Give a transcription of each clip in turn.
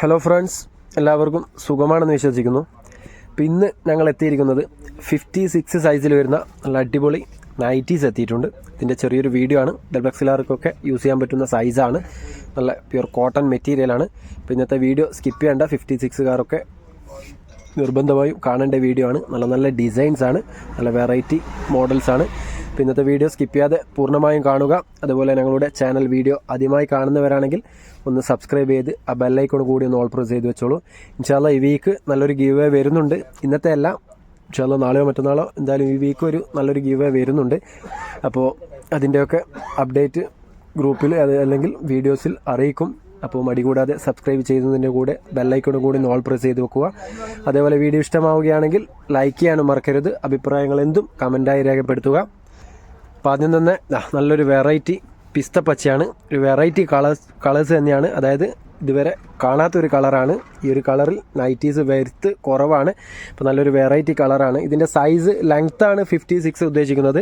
Hello friends എല്ലാവർക്കും സുഖമാണെന്ന് വിശ്വസിക്കുന്നു. അപ്പോൾ ഇന്ന് ഞങ്ങൾ എത്തിയിരിക്കുന്നത് ഫിഫ്റ്റി സിക്സ് സൈസിൽ വരുന്ന നല്ല അടിപൊളി നൈറ്റീസ് എത്തിയിട്ടുണ്ട്. ഇതിന്റെ ചെറിയൊരു വീഡിയോ ആണ്. ഡെൽബക്സിലാർക്കൊക്കെ യൂസ് ചെയ്യാൻ പറ്റുന്ന സൈസാണ് നല്ല പ്യുർ കോട്ടൺ മെറ്റീരിയലാണ് അപ്പോൾ ഇന്നത്തെ വീഡിയോ സ്കിപ്പ് ചെയ്യേണ്ട. ഫിഫ്റ്റി സിക്സുകാരൊക്കെ നിർബന്ധമായും കാണേണ്ട വീഡിയോ ആണ്. നല്ല നല്ല ഡിസൈൻസ് ആണ്. നല്ല വെറൈറ്റി മോഡൽസ് ആണ്. അപ്പോൾ ഇന്നത്തെ വീഡിയോ സ്കിപ്പ് ചെയ്യാതെ പൂർണമായും കാണുക. അതുപോലെ ഞങ്ങളുടെ ചാനൽ വീഡിയോ ആദ്യമായി കാണുന്നവരാണെങ്കിൽ ഒന്ന് സബ്സ്ക്രൈബ് ചെയ്ത് ആ ബെല്ലൈക്കോൺ കൂടി ഒന്ന് ഓൾ പ്രസ് ചെയ്ത് വെച്ചോളൂ. ഇൻഷാല്ല ഈ വീക്ക് നല്ലൊരു ഗീവ് വേ വരുന്നുണ്ട്. ഇന്നത്തെ അല്ല ഇൻഷാല്ല നാളെയോ മറ്റന്നാളോ എന്തായാലും ഈ വീക്ക് ഒരു നല്ലൊരു ഗീവ് വേ വരുന്നുണ്ട്. അപ്പോൾ അതിന്റെയൊക്കെ അപ്ഡേറ്റ് ഗ്രൂപ്പിൽ അത് അല്ലെങ്കിൽ വീഡിയോസിൽ അറിയിക്കും. അപ്പോൾ മടി കൂടാതെ സബ്സ്ക്രൈബ് ചെയ്യുന്നതിന്റെ കൂടെ ബെല്ലൈക്കോട് കൂടി ഓൾ പ്രസ് ചെയ്ത് വെക്കുക. അതേപോലെ വീഡിയോ ഇഷ്ടമാവുകയാണെങ്കിൽ ലൈക്ക് ചെയ്യാനും മറക്കരുത്. അഭിപ്രായങ്ങൾ എന്തും കമന്റായി രേഖപ്പെടുത്തുക. അപ്പോൾ ആദ്യം തന്നെ നല്ലൊരു വെറൈറ്റി പിസ്ത പച്ചയാണ്. ഒരു വെറൈറ്റി കളേഴ്സ് കളേഴ്സ് തന്നെയാണ്. അതായത് ഇതുവരെ കാണാത്തൊരു കളറാണ് ഈ ഒരു കളറിൽ നൈറ്റീസ് വരുത്ത് കുറവാണ്. അപ്പോൾ നല്ലൊരു വെറൈറ്റി കളറാണ് ഇതിന്റെ സൈസ് ലെങ്ത്താണ് ഫിഫ്റ്റി സിക്സ് ഉദ്ദേശിക്കുന്നത്.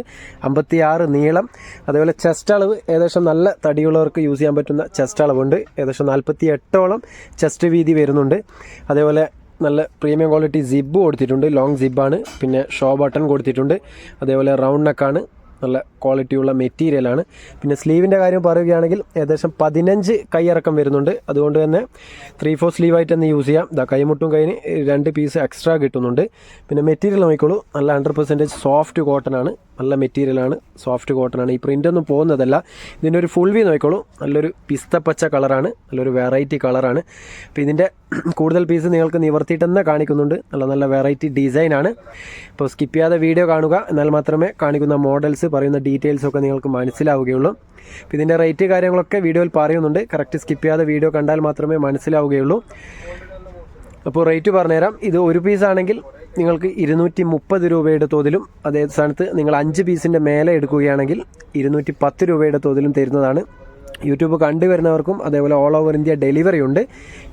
അമ്പത്തി ആറ് നീളം. അതേപോലെ ചെസ്റ്റ് അളവ് ഏകദേശം നല്ല തടിയുള്ളവർക്ക് യൂസ് ചെയ്യാൻ പറ്റുന്ന ചെസ്റ്റ് അളവുണ്ട്. ഏകദേശം നാൽപ്പത്തി എട്ടോളം ചെസ്റ്റ് വീതി വരുന്നുണ്ട്. അതേപോലെ നല്ല പ്രീമിയം ക്വാളിറ്റി സിബ് കൊടുത്തിട്ടുണ്ട്. ലോങ് സിബാണ് പിന്നെ ഷോ ബട്ടൺ കൊടുത്തിട്ടുണ്ട്. അതേപോലെ റൗണ്ട് നെക്കാണ് നല്ല ക്വാളിറ്റിയുള്ള മെറ്റീരിയലാണ് പിന്നെ സ്ലീവിന്റെ കാര്യം പറയുകയാണെങ്കിൽ ഏകദേശം പതിനഞ്ച് കൈയിറക്കം വരുന്നുണ്ട്. അതുകൊണ്ട് തന്നെ ത്രീ ഫോർ സ്ലീവായിട്ട് തന്നെ യൂസ് ചെയ്യാം. ഇതാ കൈമുട്ടും കൈന് രണ്ട് പീസ് എക്സ്ട്രാ കിട്ടുന്നുണ്ട്. പിന്നെ മെറ്റീരിയൽ നോക്കിക്കോളൂ. നല്ല ഹൺഡ്രഡ് പെർസെന്റേജ് സോഫ്റ്റ് കോട്ടൺ ആണ്. നല്ല മെറ്റീരിയലാണ് സോഫ്റ്റ് കോട്ടൺ ആണ്. ഈ പ്രിന്റ് ഒന്നും പോകുന്നതല്ല. ഇതിന്റെ ഒരു ഫുൾ വി നോക്കിക്കോളൂ. നല്ലൊരു പിസ്തപ്പച്ച കളറാണ്. നല്ലൊരു വെറൈറ്റി കളറാണ്. അപ്പോൾ ഇതിന്റെ കൂടുതൽ പീസ് നിങ്ങൾക്ക് നിവർത്തിയിട്ട് തന്നെ കാണിക്കുന്നുണ്ട്. നല്ല നല്ല വെറൈറ്റി ഡിസൈനാണ് അപ്പോൾ സ്കിപ്പ് ചെയ്യാതെ വീഡിയോ കാണുക. എന്നാൽ മാത്രമേ കാണിക്കുന്ന മോഡൽസ് പറയുന്ന ഡീറ്റെയിൽസ് ഒക്കെ നിങ്ങൾക്ക് മനസ്സിലാവുകയുള്ളൂ. അപ്പോൾ ഇതിന്റെ റേറ്റ് കാര്യങ്ങളൊക്കെ വീഡിയോയിൽ പറയുന്നുണ്ട്. കറക്റ്റ് സ്കിപ്പ് ചെയ്യാതെ വീഡിയോ കണ്ടാൽ മാത്രമേ മനസ്സിലാവുകയുള്ളൂ. അപ്പോൾ റേറ്റ് പറഞ്ഞുതരാം. ഇത് ഒരു പീസ് ആണെങ്കിൽ നിങ്ങൾക്ക് ഇരുന്നൂറ്റി മുപ്പത് രൂപയുടെ തോതിലും അതേ സ്ഥാനത്ത് നിങ്ങൾ അഞ്ച് പീസിന്റെ മേലെ എടുക്കുകയാണെങ്കിൽ ഇരുന്നൂറ്റി പത്ത് രൂപയുടെ തോതിലും തരുന്നതാണ്. യൂട്യൂബ് കണ്ടുവരുന്നവർക്കും അതേപോലെ ഓൾ ഓവർ ഇന്ത്യ ഡെലിവറി ഉണ്ട്.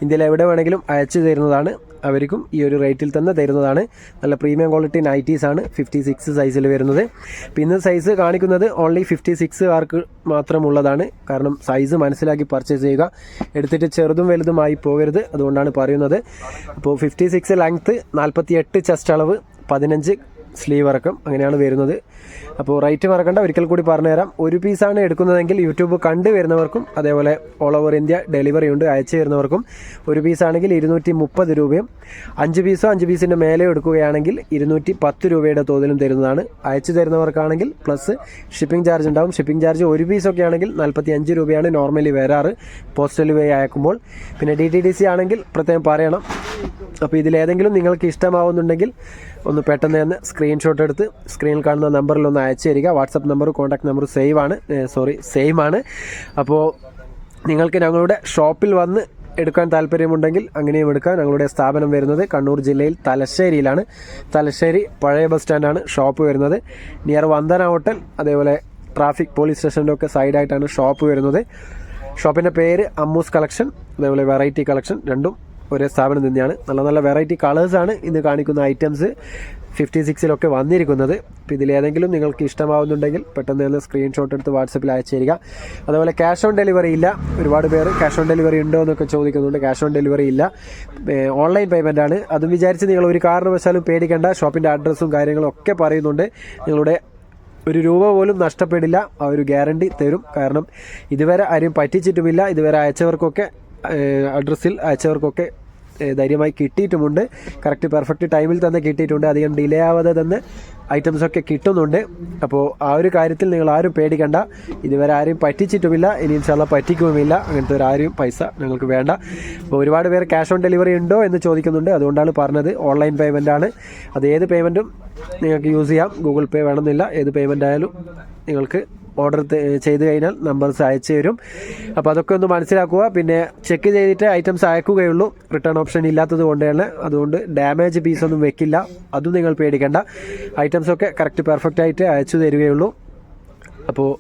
ഇന്ത്യയിൽ എവിടെ വേണമെങ്കിലും അയച്ചു തരുന്നതാണ്. അവർക്കും ഈ ഒരു റേറ്റിൽ തന്നെ തരുന്നതാണ്. നല്ല പ്രീമിയം ക്വാളിറ്റി നൈറ്റീസ് ആണ്. ഫിഫ്റ്റി സിക്സ് സൈസിൽ വരുന്നത്. പിന്നെ സൈസ് കാണിക്കുന്നത് ഓൺലി ഫിഫ്റ്റി സിക്സ് ആർക്ക് മാത്രമുള്ളതാണ്. കാരണം സൈസ് മനസ്സിലാക്കി പർച്ചേസ് ചെയ്യുക. എടുത്തിട്ട് ചെറുതും വലുതുമായി പോകരുത്. അതുകൊണ്ടാണ് പറയുന്നത്. അപ്പോൾ ഫിഫ്റ്റി സിക്സ് ലെങ്ത്ത് നാൽപ്പത്തി എട്ട് ചെസ്റ്റ് അളവ് പതിനഞ്ച് സ്ലീവ് ഇറക്കും അങ്ങനെയാണ് വരുന്നത്. അപ്പോൾ റേറ്റ് മറക്കണ്ട ഒരിക്കൽ കൂടി പറഞ്ഞുതരാം. ഒരു പീസാണ് എടുക്കുന്നതെങ്കിൽ യൂട്യൂബ് കണ്ടു വരുന്നവർക്കും അതേപോലെ ഓൾ ഓവർ ഇന്ത്യ ഡെലിവറി ഉണ്ട് അയച്ചു തരുന്നവർക്കും ഒരു പീസാണെങ്കിൽ ഇരുന്നൂറ്റി മുപ്പത് രൂപയും അഞ്ച് പീസോ അഞ്ച് പീസിന്റെ മേലെ എടുക്കുകയാണെങ്കിൽ ഇരുന്നൂറ്റി പത്ത് രൂപയുടെ തോതിലും തരുന്നതാണ്. അയച്ചു തരുന്നവർക്കാണെങ്കിൽ പ്ലസ് ഷിപ്പിംഗ് ചാർജ് ഉണ്ടാവും. ഷിപ്പിംഗ് ചാർജ് ഒരു പീസൊക്കെ ആണെങ്കിൽ നാൽപ്പത്തി അഞ്ച് രൂപയാണ് നോർമലി വരാറ്. പോസ്റ്റൽ വേ അയക്കുമ്പോൾ പിന്നെ ഡി ടി ഡി സി ആണെങ്കിൽ പ്രത്യേകം പറയണം. അപ്പോൾ ഇതിലേതെങ്കിലും നിങ്ങൾക്ക് ഇഷ്ടമാവുന്നുണ്ടെങ്കിൽ ഒന്ന് പെട്ടെന്ന് തന്നെ സ്ക്രീൻഷോട്ട് എടുത്ത് സ്ക്രീനിൽ കാണുന്ന നമ്പറിൽ ഒന്ന് അയച്ചു തരിക. WhatsApp number contact number save ആണ്. സോറി സെയിം ആണ്. അപ്പോൾ നിങ്ങൾക്ക് ഞങ്ങളുടെ ഷോപ്പിൽ വന്ന് എടുക്കാൻ താല്പര്യമുണ്ടെങ്കിൽ അങ്ങനെയും എടുക്കാം. ഞങ്ങളുടെ സ്ഥാപനം വരുന്നത് കണ്ണൂർ ജില്ലയിൽ തലശ്ശേരിയിലാണ്. തലശ്ശേരി പഴയ ബസ് സ്റ്റാൻഡാണ് ഷോപ്പ് വരുന്നത്. നിയർ വന്ദന ഹോട്ടൽ അതേപോലെ ട്രാഫിക് പോലീസ് സ്റ്റേഷന്റെ ഒക്കെ സൈഡായിട്ടാണ് ഷോപ്പ് വരുന്നത്. ഷോപ്പിന്റെ പേര് അമ്മൂസ് കളക്ഷൻ അതേപോലെ വെറൈറ്റി കളക്ഷൻ രണ്ടും ഒരേ സ്ഥാപനം തന്നെയാണ്. നല്ല നല്ല വെറൈറ്റി കളേഴ്സാണ് ഇന്ന് കാണിക്കുന്ന ഐറ്റംസ് ഫിഫ്റ്റി സിക്സിലൊക്കെ വന്നിരിക്കുന്നത്. അപ്പോൾ ഇതിലേതെങ്കിലും നിങ്ങൾക്ക് ഇഷ്ടമാവുന്നുണ്ടെങ്കിൽ പെട്ടെന്ന് തന്നെ സ്ക്രീൻഷോട്ട് എടുത്ത് വാട്സപ്പിൽ അയച്ചു തരിക അതുപോലെ ക്യാഷ് ഓൺ ഡെലിവറി ഇല്ല. ഒരുപാട് പേര് ക്യാഷ് ഓൺ ഡെലിവറി ഉണ്ടോ എന്നൊക്കെ ചോദിക്കുന്നുണ്ട്. ക്യാഷ് ഓൺ ഡെലിവറി ഇല്ല. ഓൺലൈൻ പേയ്മെന്റ് ആണ്. അതും വിചാരിച്ച് നിങ്ങൾ ഒരു കാരണവശാലും പേടിക്കേണ്ട. ഷോപ്പിന്റെ അഡ്രസ്സും കാര്യങ്ങളും ഒക്കെ പറയുന്നുണ്ട്. നിങ്ങളുടെ ഒരു രൂപ പോലും നഷ്ടപ്പെടില്ല. ആ ഒരു ഗ്യാരണ്ടി തരും. കാരണം ഇതുവരെ ആരും പറ്റിച്ചിട്ടുമില്ല. ഇതുവരെ അയച്ചവർക്കൊക്കെ അഡ്രസ്സിൽ അയച്ചവർക്കൊക്കെ ധൈര്യമായി കിട്ടിയിട്ടുമുണ്ട്. കറക്റ്റ് പെർഫെക്റ്റ് ടൈമിൽ തന്നെ കിട്ടിയിട്ടുണ്ട്. അധികം ഡിലേ ആവാതെ തന്നെ ഐറ്റംസൊക്കെ കിട്ടുന്നുണ്ട്. അപ്പോൾ ആ ഒരു കാര്യത്തിൽ നിങ്ങൾ ആരും പേടിക്കണ്ട. ഇതുവരെ ആരും പറ്റിച്ചിട്ടുമില്ല. ഇനി ഇൻഷാല്ല പറ്റിക്കുമില്ല. അങ്ങനത്തെ ഒരു ആരും പൈസ ഞങ്ങൾക്ക് വേണ്ട. അപ്പോൾ ഒരുപാട് പേര് ക്യാഷ് ഓൺ ഡെലിവറി ഉണ്ടോ എന്ന് ചോദിക്കുന്നുണ്ട്. അതുകൊണ്ടാണ് പറഞ്ഞത്. ഓൺലൈൻ പേയ്മെന്റ് ആണ്. അത് ഏത് പേയ്മെന്റും നിങ്ങൾക്ക് യൂസ് ചെയ്യാം. ഗൂഗിൾ പേ വേണമെന്നില്ല. ഏത് പേയ്മെന്റ് ആയാലും നിങ്ങൾക്ക് ഓർഡർ ചെയ്ത് കഴിഞ്ഞാൽ നമ്പേഴ്സ് അയച്ചു തരും. അപ്പോൾ അതൊക്കെ ഒന്ന് മനസ്സിലാക്കുക. പിന്നെ ചെക്ക് ചെയ്തിട്ട് ഐറ്റംസ് അയക്കുകയുള്ളൂ. റിട്ടേൺ ഓപ്ഷൻ ഇല്ലാത്തത് കൊണ്ട് തന്നെ അതുകൊണ്ട് ഡാമേജ് പീസ് ഒന്നും വെക്കില്ല. അതും നിങ്ങൾ പേടിക്കേണ്ട. ഐറ്റംസ് ഒക്കെ കറക്റ്റ് പെർഫെക്റ്റ് ആയിട്ട് അയച്ചു തരികയുള്ളൂ. അപ്പോൾ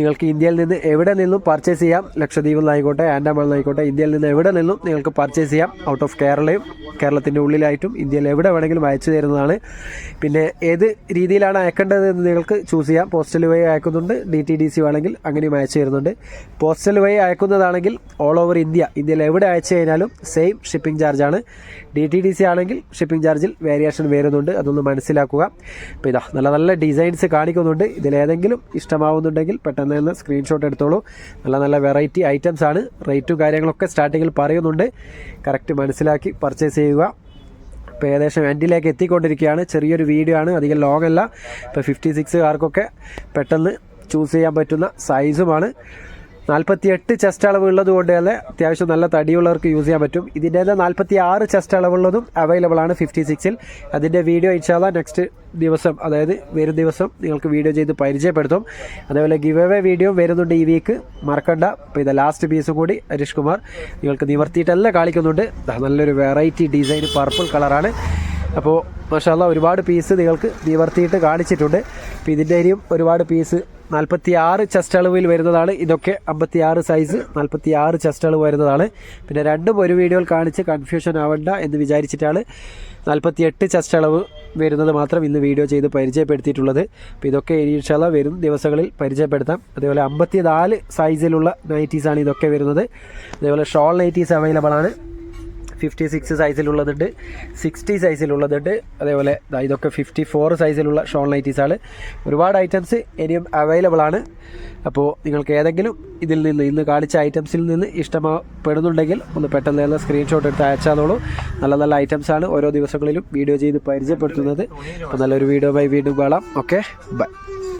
നിങ്ങൾക്ക് ഇന്ത്യയിൽ നിന്ന് എവിടെ നിന്നും പർച്ചേസ് ചെയ്യാം? ലക്ഷദ്വീപിൽ നിന്നായിക്കോട്ടെ ആൻഡമാനിൽ നിന്നായിക്കോട്ടെ ഇന്ത്യയിൽ നിന്ന് എവിടെ നിന്നും നിങ്ങൾക്ക് പർച്ചേസ് ചെയ്യാം? ഔട്ട് ഓഫ് കേരളയും കേരളത്തിന്റെ ഉള്ളിലായിട്ടും ഇന്ത്യയിൽ എവിടെ വേണമെങ്കിലും അയച്ചു തരുന്നതാണ്. പിന്നെ ഏത് രീതിയിലാണ് അയക്കേണ്ടത് എന്ന് നിങ്ങൾക്ക് ചൂസ് ചെയ്യാം. പോസ്റ്റൽ വഴി അയക്കുന്നുണ്ട്. ഡി ടി ഡി സി വേണമെങ്കിൽ അങ്ങനെയും അയച്ചു തരുന്നുണ്ട്. പോസ്റ്റൽ വഴി അയക്കുന്നതാണെങ്കിൽ ഓൾ ഓവർ ഇന്ത്യ ഇന്ത്യയിൽ എവിടെ അയച്ചു കഴിഞ്ഞാലും സെയിം ഷിപ്പിംഗ് ചാർജാണ് ഡി ടി ഡി സി ആണെങ്കിൽ ഷിപ്പിംഗ് ചാർജിൽ വേരിയേഷൻ വരുന്നുണ്ട്. അതൊന്ന് മനസ്സിലാക്കുക. അപ്പോൾ ഇതാ നല്ല നല്ല ഡിസൈൻസ് കാണിക്കുന്നുണ്ട്. ഇതിലേതെങ്കിലും ഇഷ്ടമാവുന്നുണ്ടെങ്കിൽ പെട്ടെന്ന് തന്നെ സ്ക്രീൻഷോട്ട് എടുത്തോളൂ. നല്ല നല്ല വെറൈറ്റി ഐറ്റംസ് ആണ്. റേറ്റും കാര്യങ്ങളൊക്കെ സ്റ്റാർട്ടിങ്ങിൽ പറയുന്നുണ്ട്. കറക്റ്റ് മനസ്സിലാക്കി പർച്ചേസ് ചെയ്യുക. ഇപ്പോൾ ഏകദേശം എൻഡിലേക്ക് എത്തിക്കൊണ്ടിരിക്കുകയാണ്. ചെറിയൊരു വീഡിയോ ആണ്. അധികം ലോങ് അല്ല. ഇപ്പോൾ ഫിഫ്റ്റി സിക്സുകാർക്കൊക്കെ പെട്ടെന്ന് ചൂസ് ചെയ്യാൻ പറ്റുന്ന സൈസുമാണ് നാൽപ്പത്തി എട്ട് ചെസ്റ്റ് അളവ് ഉള്ളത് കൊണ്ട് തന്നെ അത്യാവശ്യം നല്ല തടിയുള്ളവർക്ക് യൂസ് ചെയ്യാൻ പറ്റും. ഇതിന്റെ തന്നെ നാൽപ്പത്തി ആറ് ചെസ്റ്റ് അളവുള്ളതും അവൈലബിൾ ആണ് ഫിഫ്റ്റി സിക്സിൽ അതിന്റെ വീഡിയോ ഇൻഷാല്ല നെക്സ്റ്റ് ദിവസം അതായത് വരും ദിവസം നിങ്ങൾക്ക് വീഡിയോ ചെയ്ത് പരിചയപ്പെടുത്തും. അതേപോലെ ഗിവ് അവേ വീഡിയോ വരുന്നുണ്ട് ഈ വീക്ക് മറക്കണ്ട. അപ്പോൾ ഇത് ലാസ്റ്റ് പീസും കൂടി ഹരീഷ് കുമാർ. നിങ്ങൾക്ക് നിവർത്തിയിട്ടെല്ലാം കാണിക്കുന്നുണ്ട്. നല്ലൊരു വെറൈറ്റി ഡിസൈൻ പർപ്പിൾ കളറാണ് അപ്പോൾ മഷാല്ല ഒരുപാട് പീസ് നിങ്ങൾക്ക് നിവർത്തിയിട്ട് കാണിച്ചിട്ടുണ്ട്. അപ്പോൾ ഇതിന്റെ അരിയും ഒരുപാട് പീസ് നാൽപ്പത്തി ആറ് ചെസ്റ്റ് അളവിൽ വരുന്നതാണ്. ഇതൊക്കെ അമ്പത്തി ആറ് സൈസ് നാൽപ്പത്തി ആറ് ചെസ്റ്റ് അളവ് വരുന്നതാണ്. പിന്നെ രണ്ടും ഒരു വീഡിയോയിൽ കാണിച്ച് കൺഫ്യൂഷൻ ആവണ്ട എന്ന് വിചാരിച്ചിട്ടാണ് നാൽപ്പത്തി എട്ട് ചെസ്റ്റ് അളവ് വരുന്നത് മാത്രം ഇന്ന് വീഡിയോ ചെയ്ത് പരിചയപ്പെടുത്തിയിട്ടുള്ളത്. അപ്പോൾ ഇതൊക്കെ ഇൻഷാല്ല വരും ദിവസങ്ങളിൽ പരിചയപ്പെടുത്താം. അതേപോലെ അമ്പത്തി നാല് സൈസിലുള്ള നൈറ്റീസാണ് ഇതൊക്കെ വരുന്നത്. അതേപോലെ ഷോൾ നൈറ്റീസ് അവൈലബിൾ ആണ്. ഫിഫ്റ്റി സിക്സ് സൈസിലുള്ളതുണ്ട്. സിക്സ്റ്റി സൈസിലുള്ളതുണ്ട്. അതേപോലെ ഇതൊക്കെ ഫിഫ്റ്റി ഫോർ സൈസിലുള്ള ഷോൺ ലൈറ്റീസ് ആണ് ഒരുപാട് ഐറ്റംസ് ഇനിയും അവൈലബിൾ ആണ്. അപ്പോൾ നിങ്ങൾക്ക് ഏതെങ്കിലും ഇതിൽ നിന്ന് ഇന്ന് കാണിച്ച ഐറ്റംസിൽ നിന്ന് ഇഷ്ടപ്പെടുന്നുണ്ടെങ്കിൽ ഒന്ന് പെട്ടെന്ന് തന്നെ സ്ക്രീൻഷോട്ട് എടുത്ത് അയച്ചാന്നോളൂ നല്ല നല്ല ഐറ്റംസ് ആണ് ഓരോ ദിവസങ്ങളിലും വീഡിയോ ചെയ്ത് പരിചയപ്പെടുത്തുന്നത്. അപ്പോൾ നല്ലൊരു വീഡിയോ ബൈ വീണ്ടും കാണാം. Okay bye